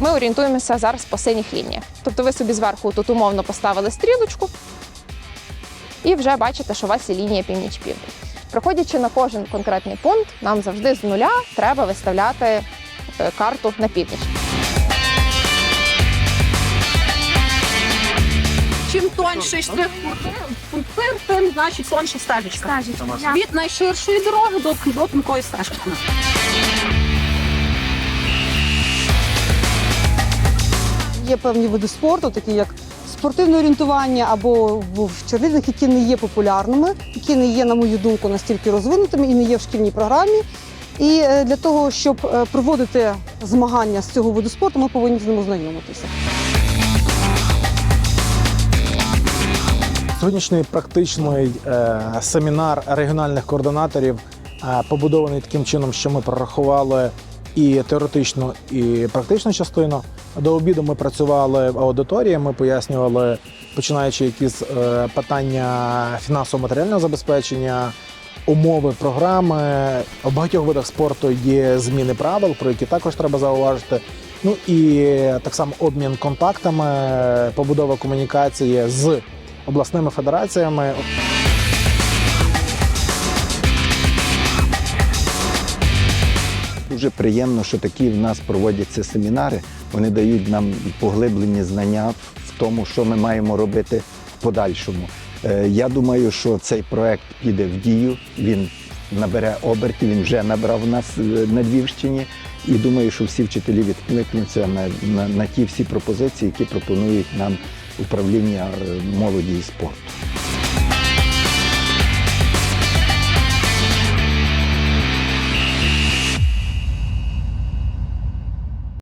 Ми орієнтуємося зараз по синіх лініях. Тобто ви собі зверху тут умовно поставили стрілочку, і вже бачите, що у вас є лінія північ-південь. Приходячи на кожен конкретний пункт, нам завжди з нуля треба виставляти е, карту на північ. Чим тонший штрих пунктир, тим значить тонша стежечка. Від найширшої дороги до, до тонкої стежки. Є певні види спорту, такі як спортивне орієнтування або в черлідинг, які не є популярними, які не є, на мою думку, настільки розвинутими і не є в шкільній програмі. І е, для того, щоб е, проводити змагання з цього виду спорту, ми повинні з ним ознайомитися. Сьогоднішній практичний е, семінар регіональних координаторів побудований таким чином, що ми прорахували і теоретичну, і практичну частину. До обіду ми працювали в аудиторії. Ми пояснювали, починаючи якісь е, питання фінансово-матеріального забезпечення, умови програми. У багатьох видах спорту є зміни правил, про які також треба зауважити. Ну і так само обмін контактами, побудова комунікації з обласними федераціями. Дуже приємно, що такі в нас проводяться семінари. Вони дають нам поглиблені знання в тому, що ми маємо робити в подальшому. Е, Я думаю, що цей проект піде в дію. Він набере обертів, він вже набрав нас е, на Львівщині. І думаю, що всі вчителі відкликнуться на, на, на ті всі пропозиції, які пропонують нам управління е, молоді і спорту.